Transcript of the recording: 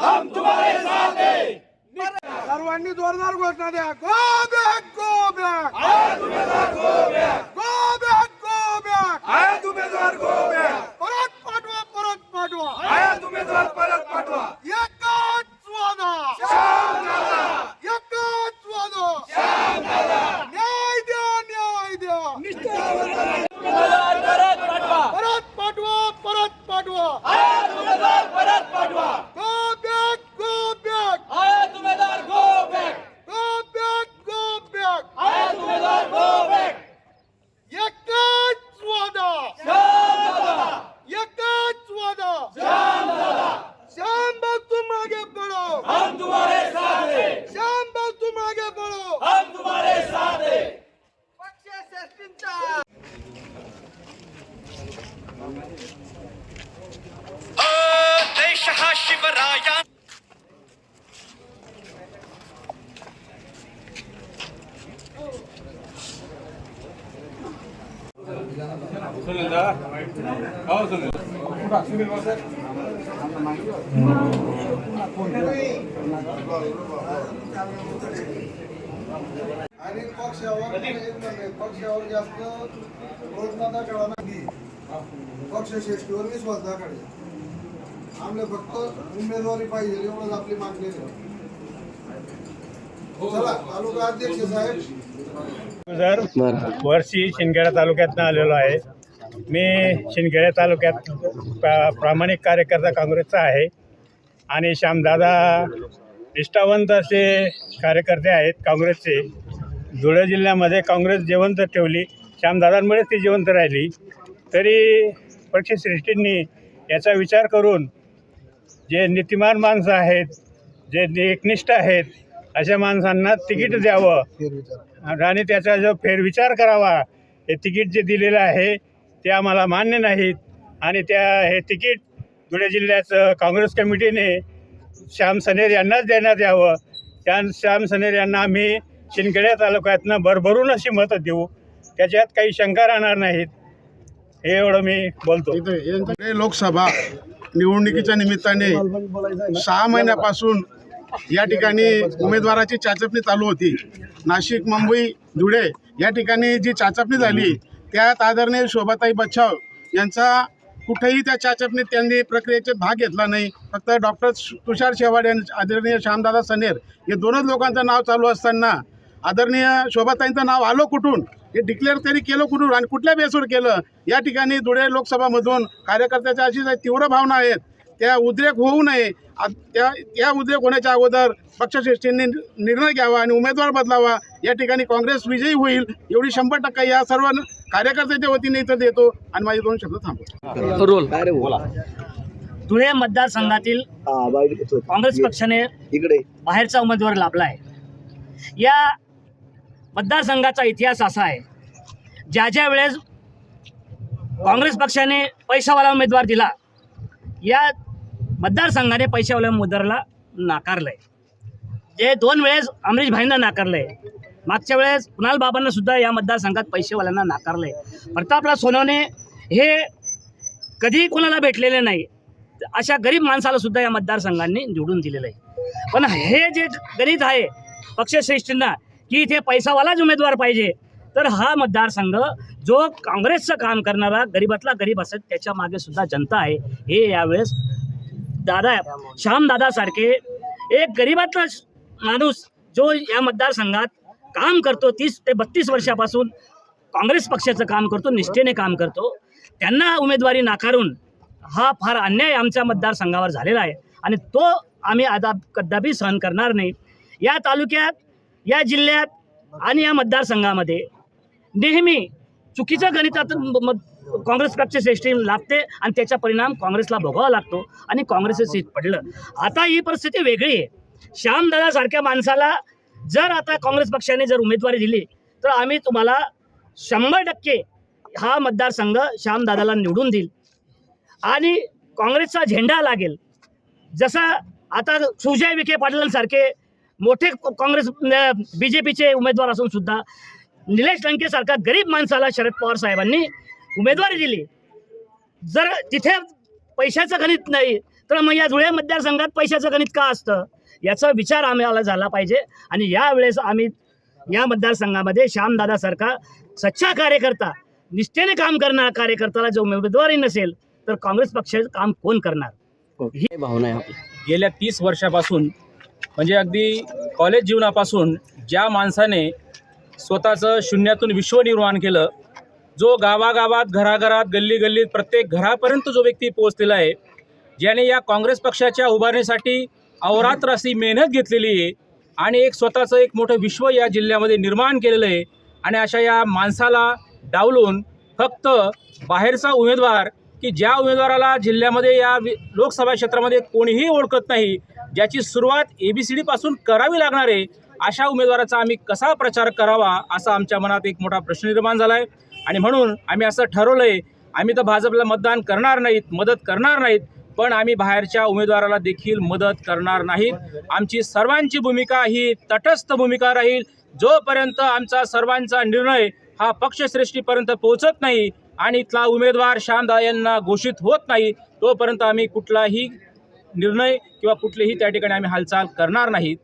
हम तुम्हारे साथ हैं। सर्वांनी जोरदार घोषणा द्या. Go back go back. आया तुम्हें go back. Go back go back. Go back. आणि पक्षावर पक्षावर जास्त रोजना दाखवा नाही. पक्ष श्रेष्ठीवर विश्वास दाखवायचा. आमले फक्त उमेदवारी पाहिजे एवढंच आपली मागणी आहे. चला तालुका अध्यक्ष साहेब. जर वर्षी शिंदखेडा तालुक्यातनं आलेलो आहे. मी शिंदखेडा तालुक्यात प्रा प्रामाणिक कार्यकर्ता काँग्रेसचा आहे. आणि श्यामदादा निष्ठावंत असे कार्यकर्ते आहेत काँग्रेसचे. धुळे जिल्ह्यामध्ये काँग्रेस जिवंत ठेवली. श्यामदादांमुळेच ती जिवंत राहिली. तरी पक्षश्रेष्ठींनी याचा विचार करून जे नीतिमान माणसं आहेत जे एकनिष्ठ आहेत अशा माणसांना तिकीट द्यावं. आणि त्याचा जो फेरविचार करावा हे तिकीट जे दिलेलं आहे ते आम्हाला मान्य नाहीत. आणि त्या हे तिकीट धुळे जिल्ह्याचं काँग्रेस कमिटीने श्याम सनेर यांनाच देण्यात यावं. त्या श्याम सनेर यांना आम्ही शिंदखेड्या तालुक्यातनं भरभरून अशी मतं देऊ. त्याच्यात काही शंका राहणार नाहीत. हे एवढं मी बोलतो. लोकसभा निवडणुकीच्या निमित्ताने सहा महिन्यापासून या ठिकाणी उमेदवाराची चाचपणी चालू होती. नाशिक मुंबई धुळे या ठिकाणी जी चाचपणी झाली त्यात आदरणीय शोभाताई बच्छाव यांचा कुठेही त्या चाचपणीत त्यांनी प्रक्रियेचे भाग घेतला नाही. फक्त डॉक्टर तुषार शेवाड आणि आदरणीय श्यामदादा सनेर हे दोनच लोकांचं नाव चालू असताना आदरणीय शोभाताईंचं नाव आलं कुठून? हे डिक्लेअर तरी केलं कुठून? आणि कुठल्या बेसवर केलं? या ठिकाणी धुळे लोकसभामधून कार्यकर्त्याच्या अशी तीव्र भावना आहेत. त्या उद्रेक होऊ नये. त्या त्या उद्रेक होण्याच्या अगोदर पक्षश्रेष्ठींनी निर्णय घ्यावा आणि उमेदवार बदलावा. या ठिकाणी काँग्रेस विजयी होईल एवढी शंभर टक्के या सर्व कार्यकर्त्याच्या वतीने इथं देतो आणि माझे दोन शब्द थांबतो धुळे मतदारसंघातील काँग्रेस पक्षाने बाहेरचा उमेदवार लाभला आहे. या मतदारसंघाचा इतिहास असा आहे ज्या ज्या वेळेस काँग्रेस पक्षाने पैशावाला उमेदवार दिला या मतदारसंघाने पैशावाल्या नाकारलं नाकारलंय. जे दोन वेळेस अमरीश भाईंना नाकारलंय मागच्या वेळेस कुणाल बाबांना सुद्धा या मतदारसंघात पैसेवाल्यांना नाकारलंय. प्रतापराव सोनवणे हे कधीही कोणाला भेटलेले नाही अशा गरीब माणसाला सुद्धा या मतदारसंघांनी निवडून दिलेलं आहे पण हे जे गणित आहे पक्षश्रेष्ठींना की इथे पैसावालाच उमेदवार पाहिजे तर हा मतदारसंघ जो काँग्रेसचं काम करणारा गरीबातला गरीब असेल त्याच्यामागे सुद्धा जनता आहे हे यावेळेस दादा श्याम दादासारखे एक गरीबातला माणूस जो या मतदारसंघात काम करतो तीस ते बत्तीस वर्षापासून काँग्रेस पक्षाचं काम करतो निष्ठेने काम करतो त्यांना उमेदवारी नाकारून हा फार अन्याय आमच्या मतदारसंघावर झालेला आहे. आणि तो आम्ही आता कदापि सहन करणार नाही. या तालुक्यात या जिल्ह्यात आणि या मतदारसंघामध्ये नेहमी चुकीचं गणितातून म- म- काँग्रेस पक्ष श्रेष्ठी लागते आणि त्याचा परिणाम काँग्रेसला भोगावा लागतो आणि काँग्रेसचं सीट पडलं. आता ही परिस्थिती वेगळी आहे. श्यामदादासारख्या माणसाला जर आता काँग्रेस पक्षाने जर उमेदवारी दिली तर आम्ही तुम्हाला शंभर टक्के हा मतदारसंघ श्यामदादाला निवडून देईल. आणि काँग्रेसचा झेंडा लागेल. जसा आता सुजय विखे पाटलांसारखे मोठे काँग्रेस बी जे पीचे उमेदवार असून सुद्धा निलेश लंकेसारखा गरीब माणसाला शरद पवार साहेबांनी उमेदवारी दिली. जर तिथे पैशाचं गणित नाही तर मग या धुळे मतदारसंघात पैशाचं गणित का असतं? याचा विचार आम्हाला झाला पाहिजे. आणि यावेळेस आम्ही या मतदारसंघामध्ये श्यामदादासारखा सच्चा कार्यकर्ता निष्ठेने काम करणारा कार्यकर्त्याला जो उमेदवारी नसेल तर काँग्रेस पक्षाचं काम कोण करणार? गेल्या तीस वर्षापासून म्हणजे अगदी कॉलेज जीवनापासून ज्या माणसाने स्वतःचं शून्यातून विश्व निर्माण केलं जो गावागावात घराघरात गल्ली गल्लीत प्रत्येक घरापर्यंत जो व्यक्ती पोहोचलेला आहे ज्याने या काँग्रेस पक्षाच्या उभारणीसाठी अवरात्र अशी मेहनत घेतलेली आहे आणि एक स्वतःचं एक मोठं विश्व या जिल्ह्यामध्ये निर्माण केलेलं आहे आणि अशा या माणसाला डावलून फक्त बाहेरचा उमेदवार की ज्या उमेदवाराला जिल्ह्यामध्ये या वि- लोकसभा क्षेत्रामध्ये कोणीही ओळखत नाही ज्याची सुरुवात ए बी सी डीपासून करावी लागणार आहे अशा उमेदवाराचा आम्ही कसा प्रचार करावा असा आमच्या मनात एक मोठा प्रश्न निर्माण झाला आहे आणि म्हणून आम्ही असं ठरवलं आहे आम्ही तर भाजपला मतदान करणार नाहीत मदत करणार नाहीत पण आम्ही बाहेरच्या उमेदवाराला देखील मदत करणार नाहीत. आमची सर्वांची भूमिका ही तटस्थ भूमिका राहील. जोपर्यंत आमचा सर्वांचा निर्णय हा पक्षश्रेष्ठीपर्यंत पोहोचत नाही आणि इथला उमेदवार श्यामदा यांना घोषित होत नाही तोपर्यंत आम्ही कुठलाही निर्णय किंवा कुठलीही त्या ठिकाणी आम्ही हालचाल करणार नाहीत.